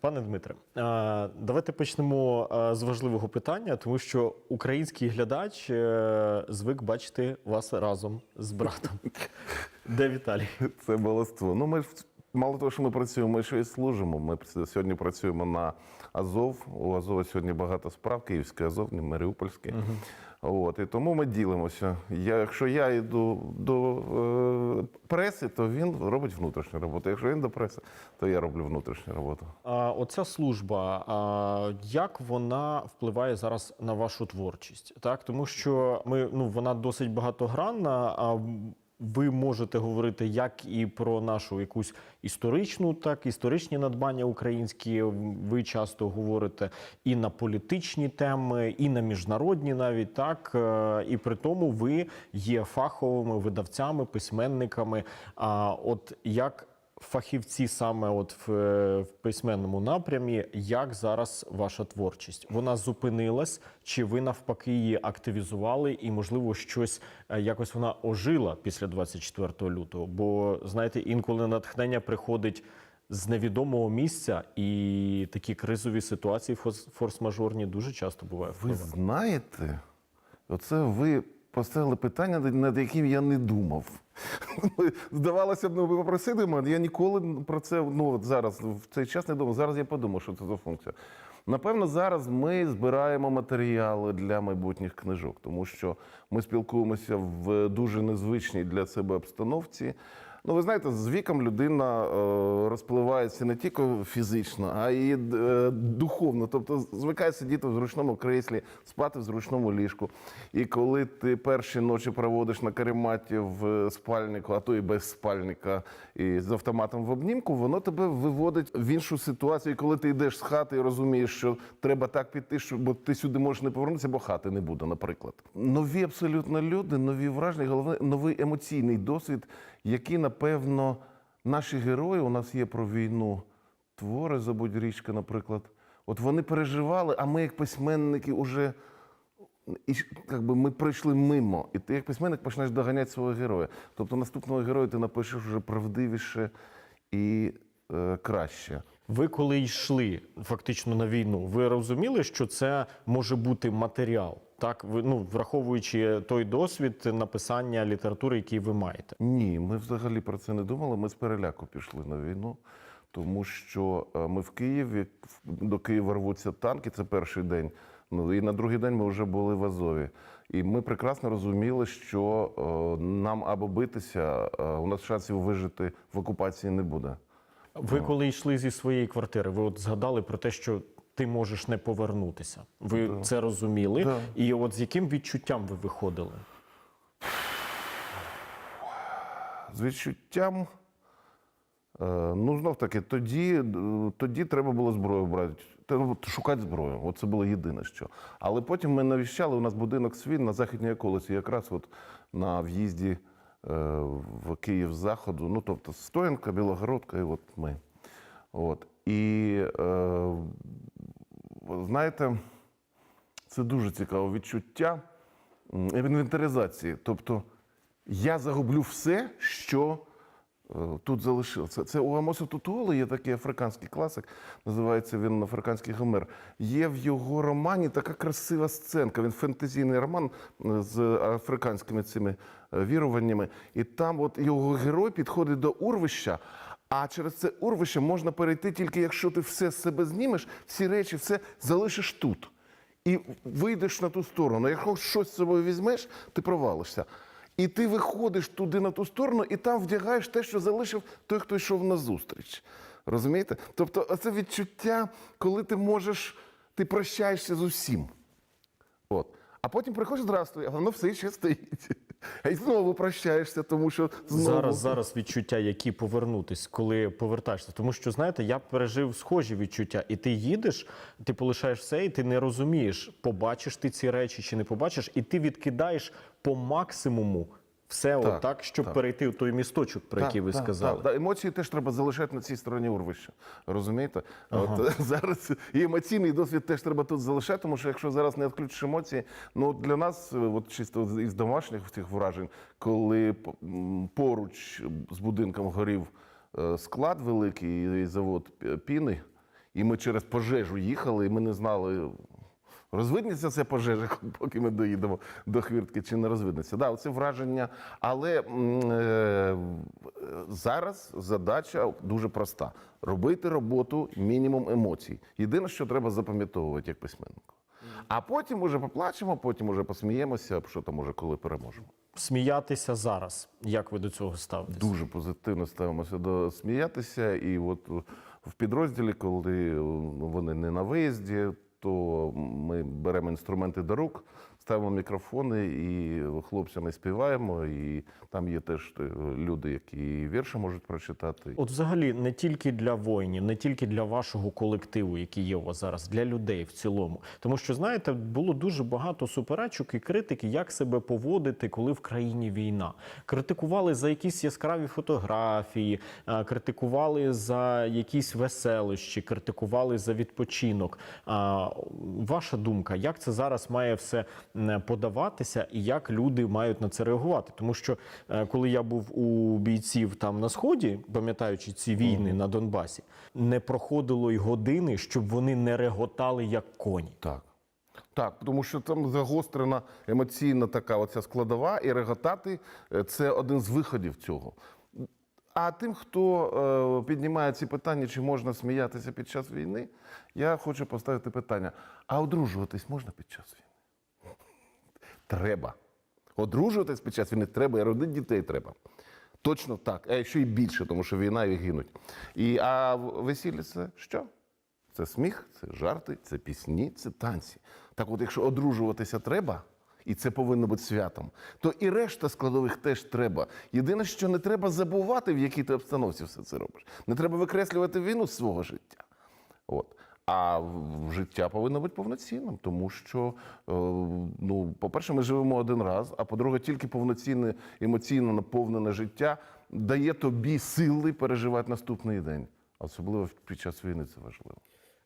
Пане Дмитре, е, давайте почнемо е, з важливого питання, тому що український глядач е, звик бачити вас разом з братом. Де Віталій? Це баластво. Ну, ми ж мало того, що ми працюємо, ми ще й служимо. Ми сьогодні працюємо на Азов. У Азова сьогодні багато справ, Київський Азов, не Маріупольський. От, і тому ми ділимося. Я, якщо я йду до е, преси, то він робить внутрішню роботу. Якщо він до преси, то я роблю внутрішню роботу. А оця служба, а, як вона впливає зараз на вашу творчість? Так, тому що ми ну вона досить багатогранна. А ви можете говорити як і про нашу якусь історичну, так історичні надбання українські. Ви часто говорите і на політичні теми, і на міжнародні, навіть так. Е, І при тому ви є фаховими видавцями, письменниками. А от як фахівці саме от в, в письменному напрямі, як зараз ваша творчість? Вона зупинилась, чи ви навпаки її активізували, і можливо щось е, якось вона ожила після 24 лютого? Бо знаєте, інколи натхнення приходить. З невідомого місця і такі кризові ситуації форс-мажорні дуже часто бувають. Ви знаєте, оце ви поставили питання, над- яким я не думав. Здавалося б, ну ви попросили мене, я ніколи про це ну, зараз, в цей час не думав. Зараз я подумав, що це за функція. Напевно, зараз ми збираємо матеріали для майбутніх книжок, тому що ми спілкуємося в дуже незвичній для себе обстановці. Ну, ви знаєте, з віком людина е, розпливається не тільки фізично, а й е, духовно. Тобто звикає сидіти в зручному креслі, спати в зручному ліжку. І коли ти перші ночі проводиш на карематі в спальнику, а то і без спальника, і з автоматом в обнімку, воно тебе виводить в іншу ситуацію. І коли ти йдеш з хати і розумієш, що треба так піти, що бо ти сюди можеш не повернутися, бо хати не буде, наприклад. Нові абсолютно люди, нові враження, головне новий емоційний досвід, який, напевно, наші герої, у нас є про війну твори «Забудь річка, наприклад. От вони переживали, а ми, як письменники, уже і би, ми пройшли мимо. І ти як письменник починаєш доганяти свого героя. Тобто наступного героя ти напишеш вже правдивіше і е, краще. Ви коли йшли фактично на війну, ви розуміли, що це може бути матеріал, так ви ну враховуючи той досвід написання літератури, який ви маєте. Ні, ми взагалі про це не думали. Ми з переляку пішли на війну, тому що е, ми в Києві, до Києва рвуться танки, це перший день. Ну і на другий день ми вже були в Азові. І ми прекрасно розуміли, що е, нам або битися, е, у нас шансів вижити в окупації не буде. Ви коли йшли зі своєї квартири, ви от згадали про те, що ти можеш не повернутися. Ви це розуміли, Да. і от з яким відчуттям ви виходили? З відчуттям. е, Ну, знов таки, тоді, е, тоді треба було зброю брати. Треба шукати зброю. От це було єдине що. Але потім ми навіщали, у нас будинок свій на західній околиці, якраз от на в'їзді е, в Київ з заходу. Ну, тобто Стоянка, Білогородка, і от ми. От. І е, знаєте, це дуже цікаве відчуття інвентаризації. Тобто я загублю все, що е, тут залишилося. Це у Амоса Тутуоли є такий африканський класик, називається він Африканський Гомер. Є в його романі така красива сценка. Він фентезійний роман з африканськими цими е, віруваннями. І там от його герой підходить до урвища. А через це урвище можна перейти тільки якщо ти все з себе знімеш, всі речі, все залишиш тут. І вийдеш на ту сторону. Якщо щось з собою візьмеш, ти провалишся. І ти виходиш туди на ту сторону, і там вдягаєш те, що залишив той, хто йшов назустріч. Розумієте? Тобто, це відчуття, коли ти можеш, ти прощаєшся з усім. От. А потім приходиш, здравствуй, а воно все ще стоїть. І знову прощаєшся, тому що знову. Зараз зараз відчуття, які повернутись, коли повертаєшся. Тому що знаєте, я пережив схожі відчуття, і ти їдеш, ти полишаєш все, і ти не розумієш, побачиш ти ці речі чи не побачиш, і ти відкидаєш по максимуму все Так, отак, щоб так. перейти в той місточок, про який ви так, сказали. Так, так. Емоції теж треба залишати на цій стороні урвища. Розумієте? От зараз і емоційний досвід теж треба тут залишати, тому що якщо зараз не відключиш емоції, ну для нас, е, от чисто із домашніх цих вражень, коли поруч з будинком горів е, склад великий і завод піни. І ми через пожежу їхали, і ми не знали, розвиднеться ця пожежа, поки ми доїдемо до хвіртки, чи не розвиднеться. Да, це враження. Але е, зараз задача дуже проста: робити роботу мінімум емоцій. Єдине, що треба запам'ятовувати як письменнику. А потім уже поплачемо, потім уже посміємося, що там уже коли переможемо. Сміятися зараз. Як ви до цього ставитесь? Дуже позитивно ставимося до сміятися. І от в підрозділі, коли вони не на виїзді, то ми беремо інструменти до рук, ставимо мікрофони і хлопцями співаємо. І там є теж е, люди, які вірші можуть прочитати. От, взагалі, не тільки для воїнів, не тільки для вашого колективу, який є у вас зараз, для людей в цілому. Тому що, знаєте, було дуже багато суперечок і критики, як себе поводити, коли в країні війна. Критикували за якісь яскраві фотографії, критикували за якісь веселощі, критикували за відпочинок. Ваша думка, як це зараз має все подаватися, і як люди мають на це реагувати? Тому що е, коли я був у бійців там на сході, пам'ятаючи ці війни на Донбасі, не проходило й години, щоб вони не реготали як коні. Так. Так, тому що там загострена емоційна така оця складова, і реготати е, це один з виходів цього. А тим, хто е, піднімає ці питання, чи можна сміятися під час війни, я хочу поставити питання: а одружуватись можна під час війни? Треба. Одружуватись під час війни треба, і родити дітей треба. Точно так, а ще й більше, тому що війна і гинуть. І, а весілля це що? Це сміх, це жарти, це пісні, це танці. Так от, якщо одружуватися треба, і це повинно бути святом, то і решта складових теж треба. Єдине, що не треба забувати, в якій ти обстановці все це робиш. Не треба викреслювати війну з свого життя. От. А життя повинно бути повноцінним, тому що, е, ну, по-перше, ми живемо один раз, а по-друге, тільки повноцінне, емоційно наповнене життя дає тобі сили переживати наступний день. Особливо під час війни це важливо.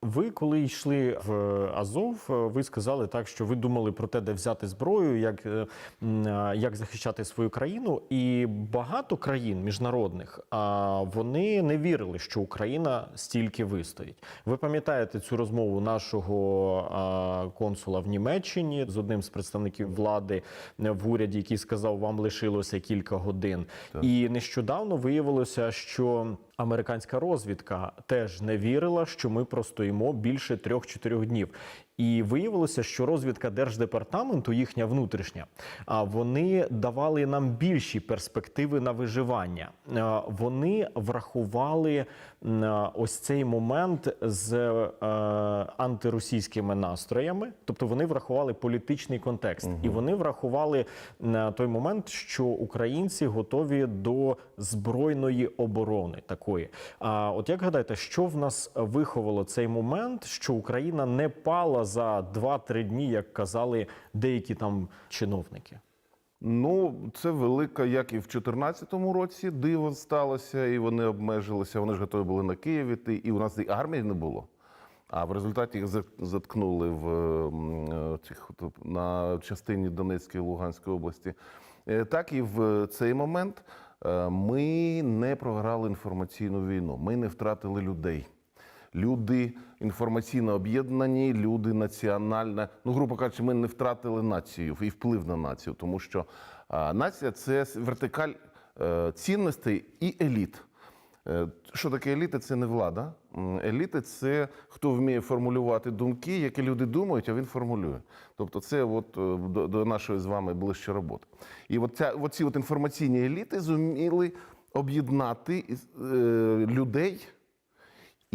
Ви, коли йшли в Азов, е, ви сказали так, що ви думали про те, де взяти зброю, як, е, а, як захищати свою країну. І багато країн міжнародних вони не вірили, що Україна стільки вистоїть. Ви пам'ятаєте цю розмову нашого консула в Німеччині з одним з представників влади е, в уряді, який сказав, вам лишилося кілька годин. І нещодавно виявилося, що американська розвідка теж не вірила, що ми простоїмо більше трьох-чотирьох днів. І виявилося, що розвідка держдепартаменту, їхня внутрішня, а вони давали нам більші перспективи на виживання. Вони врахували ось цей момент з е, антиросійськими настроями, тобто вони врахували політичний контекст, і вони врахували той момент, що українці готові до збройної оборони такої. А от як гадаєте, що в нас виховало цей момент, що Україна не пала за 2-3 дні, як казали деякі там чиновники? Ну, це велика, як і в 2014 році, диво сталося, і вони обмежилися. Вони ж готові були на Київ іти, і у нас і армії не було. А в результаті їх заткнули в е, на частині Донецької і Луганської області. Е, Так і в цей момент е, ми не програли інформаційну війну. Ми не втратили людей. Люди інформаційно об'єднані, люди національно. Ну, грубо кажучи, ми не втратили націю і вплив на націю, тому що нація це вертикаль е, цінностей і еліт. Е, Що таке еліта? Це не влада. Еліти це хто вміє формулювати думки, які люди думають, а він формулює. Тобто, це от е, до, до нашої з вами ближче роботи. І от ця, оці от інформаційні еліти зуміли об'єднати людей.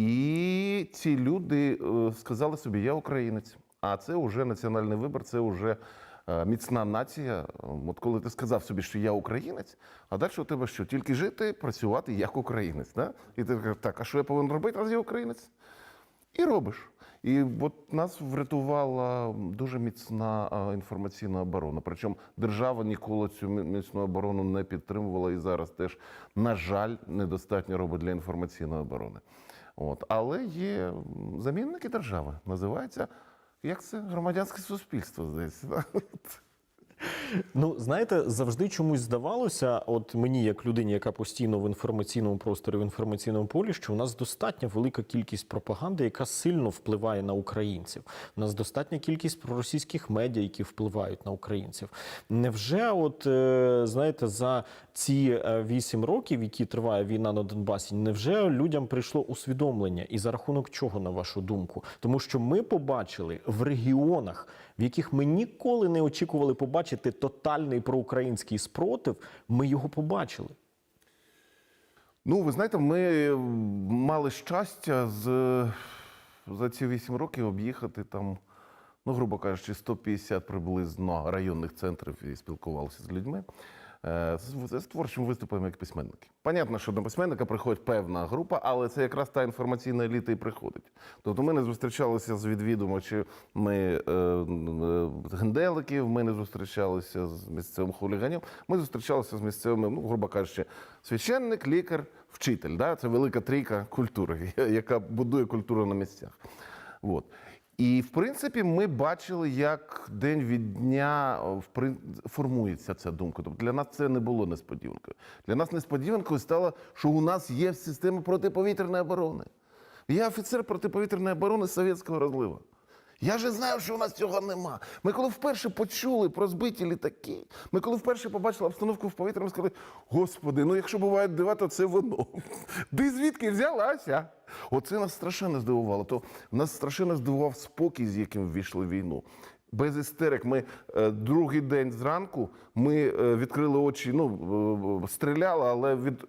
І ці люди е, сказали собі, я українець. А це вже національний вибір, це вже е, міцна нація. От коли ти сказав собі, що я українець, а далі у тебе що? Тільки жити, працювати як українець. Да? І ти кажеш, так, а що я повинен робити, раз я українець? І робиш. І от нас врятувала дуже міцна інформаційна оборона. Причому держава ніколи цю міцну оборону не підтримувала і зараз теж, на жаль, недостатньо робить для інформаційної оборони. От. Але є замінники держави. Називається як це громадянське суспільство, здається. Ну, знаєте, завжди чомусь здавалося, от мені, як людині, яка постійно в інформаційному просторі, в інформаційному полі, що у нас достатньо велика кількість пропаганди, яка сильно впливає на українців. У нас достатня кількість проросійських медіа, які впливають на українців. Невже, от е, знаєте, за ці е, вісім років, які триває війна на Донбасі, невже людям прийшло усвідомлення? І за рахунок чого, на вашу думку? Тому що ми побачили в регіонах, в яких ми ніколи не очікували побачити тотальний проукраїнський спротив, ми його побачили. Ну, ви знаєте, ми мали щастя з, за ці вісім років об'їхати там, ну, грубо кажучи, 150 приблизно районних центрів і спілкувалися з людьми. Е, З, творчими виступами як письменники. Понятно, що до письменника приходить певна група, але це якраз та інформаційна еліта і приходить. Тобто ми не зустрічалися з відвідувачами ми, е, е, генделиків, ми не зустрічалися з місцевим хуліганів, ми зустрічалися з місцевими, ну, грубо кажучи, священник, лікар, вчитель. Да? Це велика трійка культури, яка будує культуру на місцях. От. І в принципі ми бачили, як день від дня формується ця думка. Тобто для нас це не було несподіванкою. Для нас несподіванкою стало, що у нас є система протиповітряної оборони. Я офіцер протиповітряної оборони совєтського розливу. Я же знаю, що у нас цього нема. Ми коли вперше почули про збиті літаки, ми коли вперше побачили обстановку в повітрі, ми сказали: Господи, ну якщо бувають дива, то це воно. Де звідки взялася? Оце нас страшенно здивувало. То нас страшенно здивував спокій, з яким ввійшли в війну. Без істерик. Ми е, другий день зранку ми е, відкрили очі, ну е, стріляли, але від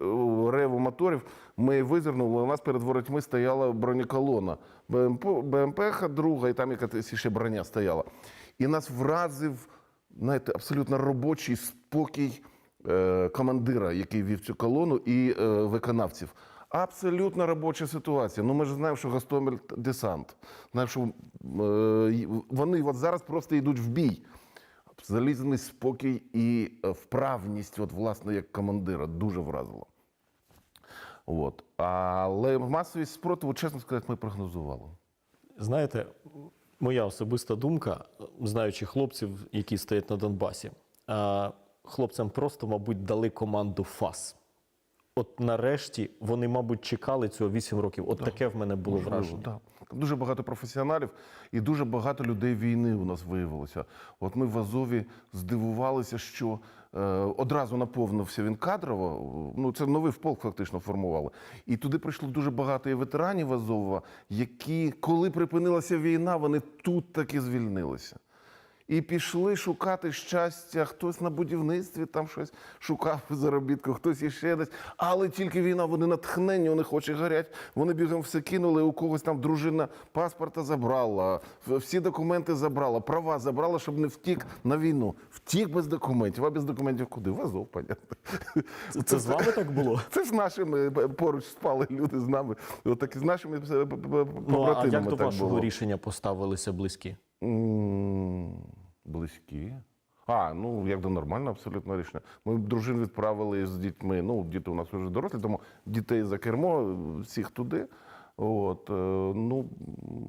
реву моторів ми визирнули. У нас перед воротьми стояла бронеколона. БМП, БМП друга, і там якась ще броня стояла. І нас вразив знаєте, абсолютно робочий спокій е, командира, який вів цю колону, і е, виконавців. Абсолютно робоча ситуація. Ну ми ж знаємо, що Гостомель десант. Знаємо, що е, вони от зараз просто йдуть в бій. Залізний спокій і е, вправність, от, власне, як командира, дуже вразило. От. Але масовість спротиву, чесно сказати, ми прогнозували. Знаєте, моя особиста думка, знаючи хлопців, які стоять на Донбасі, хлопцям просто, мабуть, дали команду ФАС. От нарешті вони, мабуть, чекали цього 8 років. От таке в мене було Можливо, враження. да. Дуже багато професіоналів і дуже багато людей війни у нас виявилося. От ми в Азові здивувалися, що е, одразу наповнився він кадрово. Ну це новий полк фактично формували. І туди прийшло дуже багато і ветеранів Азова, які, коли припинилася війна, вони тут таки звільнилися. І пішли шукати щастя. Хтось на будівництві там щось шукав заробітку, хтось іще десь. Але тільки війна, вони натхнені, у них очі горять. Вони бігом все кинули. У когось там дружина паспорта забрала, всі документи забрала, права забрала, щоб не втік на війну. Втік без документів. А без документів куди? В Азов, понятно. Це, це з вами так було? Це з нашими поруч спали люди з нами. Отак з нашими е, п- п- п- Ну, а як до вашого було. рішення поставилися близькі? М, Близькі. А, ну як до нормально, абсолютно рішення. Ми дружин відправили з дітьми. Ну, діти у нас вже дорослі, тому дітей за кермо, всіх туди. От, е, ну,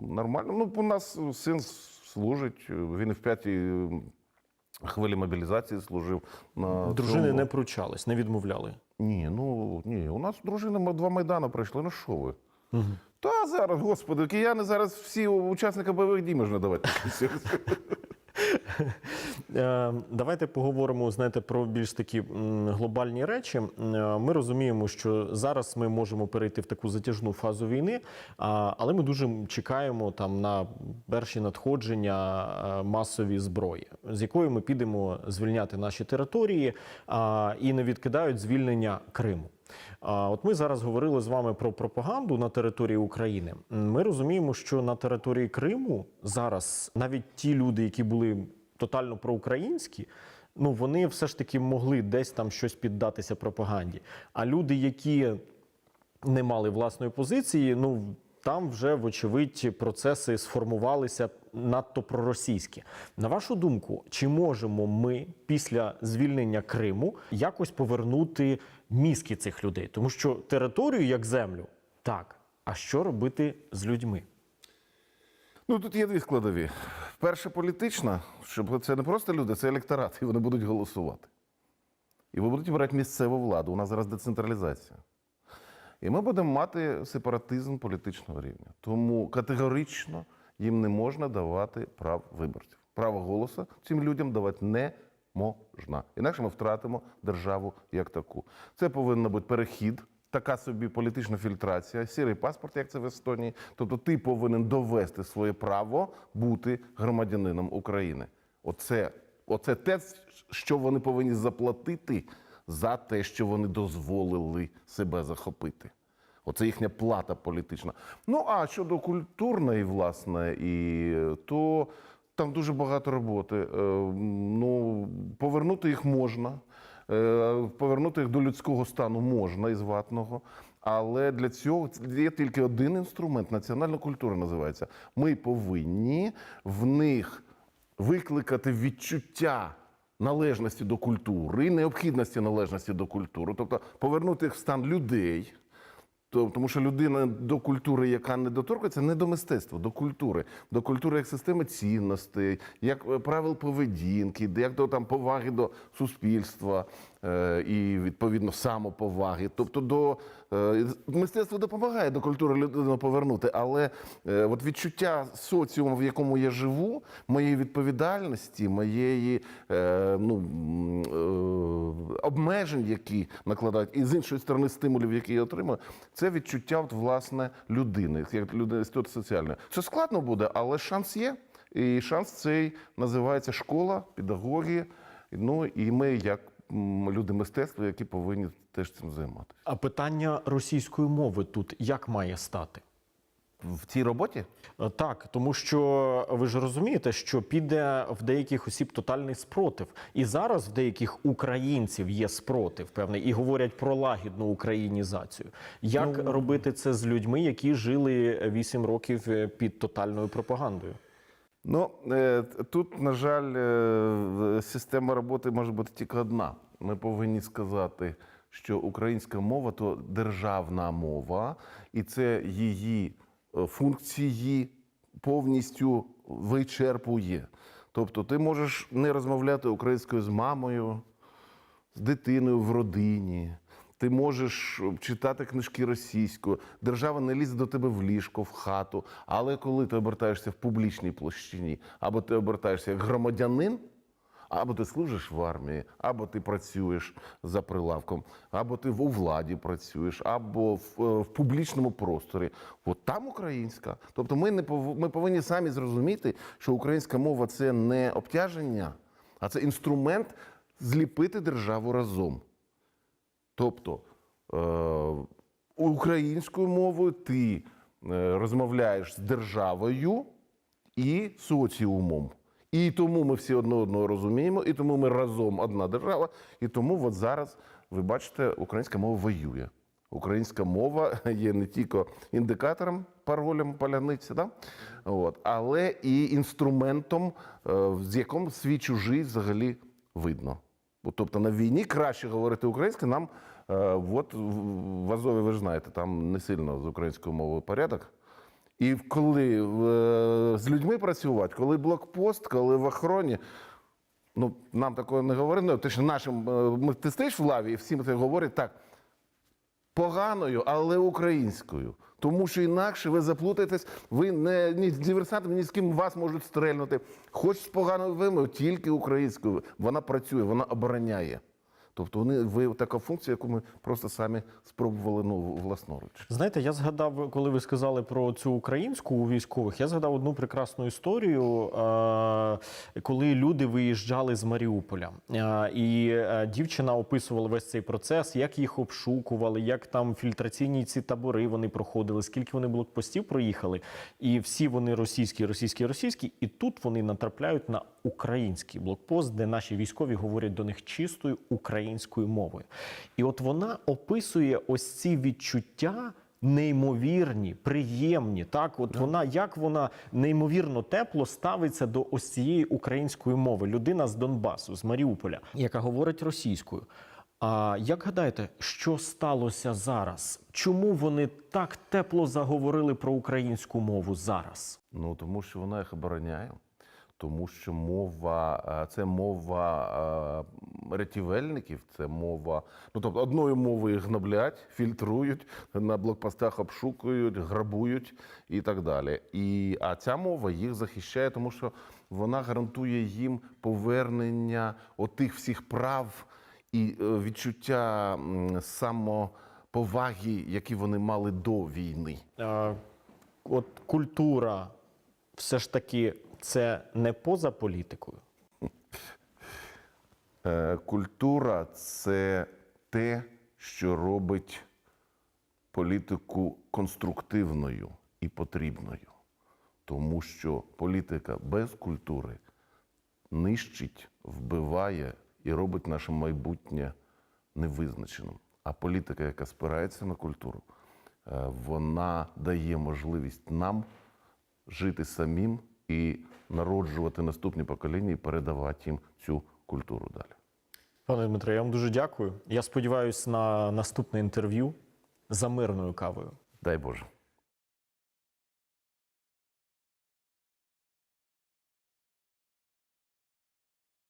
нормально. Ну, у нас син служить, він в п'ятій хвилі мобілізації служив. На Дружини цьому. не пручались, не відмовляли. Ні, ну ні. У нас дружини два майдани пройшли. Ну що ви? Та зараз, господи, кияни зараз всі учасники бойових дій можна давати. Е, Давайте поговоримо знаєте, про більш такі глобальні речі. Е, Ми розуміємо, що зараз ми можемо перейти в таку затяжну фазу війни, але ми дуже чекаємо там на перші надходження е, масові зброї, з якою ми підемо звільняти наші території і не відкидають звільнення Криму. От ми зараз говорили з вами про пропаганду на території України. Ми розуміємо, що на території Криму зараз навіть ті люди, які були тотально проукраїнські, ну вони все ж таки могли десь там щось піддатися пропаганді. А люди, які не мали власної позиції, ну там вже, вочевидь, процеси сформувалися надто проросійські. На вашу думку, чи можемо ми після звільнення Криму якось повернути мізки цих людей? Тому що територію як землю так. А що робити з людьми? Ну тут є дві складові. Перше політична, щоб це не просто люди, це електорат, і вони будуть голосувати. І ви будете брати місцеву владу. У нас зараз децентралізація. І ми будемо мати сепаратизм політичного рівня. Тому категорично їм не можна давати прав виборців. Право голосу цим людям давати не можна. Інакше ми втратимо державу як таку. Це повинен бути перехід, така собі політична фільтрація, сірий паспорт, як це в Естонії. Тобто ти повинен довести своє право бути громадянином України. Оце, оце те, що вони повинні заплатити за те, що вони дозволили себе захопити. Оце їхня плата політична. Ну а щодо культурної, власне, і то там дуже багато роботи. Е, Ну, повернути їх можна, е, повернути їх до людського стану можна із ватного. Але для цього є тільки один інструмент національна культура називається. Ми повинні в них викликати відчуття належності до культури, необхідності належності до культури, тобто повернути їх в стан людей. То- Тому що людина до культури, яка не доторкується, не до мистецтва, до культури, до культури як системи цінностей, як е, правил поведінки, як до там поваги до суспільства е, і відповідно самоповаги. Тобто до мистецтво допомагає до культури людину повернути, але е, от відчуття соціуму, в якому я живу, моєї відповідальності, моєї е, ну, е, обмежень, які накладають, і з іншої сторони стимулів, які я отримую, це відчуття от, власне людини, як людини істот соціальної. Це складно буде, але шанс є. І шанс цей називається школа, педагоги. Ну і ми, як люди мистецтва, які повинні теж цим займатися. А питання російської мови тут як має стати? В цій роботі Е, Так, тому що ви ж розумієте, що піде в деяких осіб тотальний спротив, і зараз в деяких українців є спротив певний, і говорять про лагідну українізацію. Як робити це з людьми, які жили 8 років е, під тотальною пропагандою? Ну, е, тут, на жаль, е, система роботи може бути тільки одна. Ми повинні сказати, що українська мова то державна мова, і це її е, функції повністю вичерпує. Тобто, ти можеш не розмовляти українською з мамою, з дитиною в родині. Ти можеш читати книжки російською. Держава не лізе до тебе в ліжко, в хату. Але коли ти обертаєшся в публічній площині, або ти обертаєшся як громадянин, або ти служиш в армії, або ти працюєш за прилавком, або ти у владі працюєш, або в, е, в публічному просторі. От там українська. Тобто ми, не пов- ми повинні самі зрозуміти, що українська мова це не обтяження, а це інструмент зліпити державу разом. Тобто е, українською мовою ти е, розмовляєш з державою і соціумом. І тому ми всі одне одного розуміємо, і тому ми разом одна держава. І тому от зараз, ви бачите, українська мова воює. Українська мова є не тільки індикатором, паролем поляниці, да? От, але і інструментом, е, з яким свій чужий взагалі видно. Тобто на війні краще говорити українською, нам е, от в- Азові, ви ж знаєте, там не сильно з українською мовою порядок. І коли е, з людьми працювати, коли блокпост, коли в охороні, ну нам такого не говорили. Ну, точно нашим е, ми ти стоїш в лаві, і всім це говорять так. Поганою, але українською. Тому що інакше ви заплутаєтесь, ви не ні з диверсантами, ні з ким вас можуть стрельнути. Хоч з поганою вимою, тільки українською. Вона працює, вона обороняє. Тобто вони ви така функція, яку ми просто самі спробували ну, власноруч. Знаєте, я згадав, коли ви сказали про цю українську у військових, я згадав одну прекрасну історію, е, коли люди виїжджали з Маріуполя. Е, І е, дівчина описувала весь цей процес, як їх обшукували, як там фільтраційні ці табори вони проходили, скільки вони блокпостів проїхали. І всі вони російські, російські, російські. І тут вони натрапляють на український блокпост, де наші військові говорять до них чистою українською мовою. І от вона описує ось ці відчуття. Неймовірні, приємні, так от вона як вона неймовірно тепло ставиться до ось цієї української мови. Людина з Донбасу, з Маріуполя, яка говорить російською. А як гадаєте, що сталося зараз? Чому вони так тепло заговорили про українську мову зараз? Ну тому що вона їх обороняє, тому що мова е, це мова е, рятівельників, це мова. Ну тобто одною мовою гноблять, фільтрують, на блокпостах обшукують, грабують і так далі. І, а ця мова їх захищає, тому що вона гарантує їм повернення отих всіх прав і е, відчуття самоповаги, які вони мали до війни. От культура все ж таки це не поза політикою. Е, Культура це те, що робить політику конструктивною і потрібною. Тому що політика без культури нищить, вбиває і робить наше майбутнє невизначеним. А політика, яка спирається на культуру, е, вона дає можливість нам жити самим і народжувати наступні покоління і передавати їм цю культуру далі. Пане Дмитро, я вам дуже дякую. Я сподіваюся на наступне інтерв'ю за мирною кавою. Дай Боже.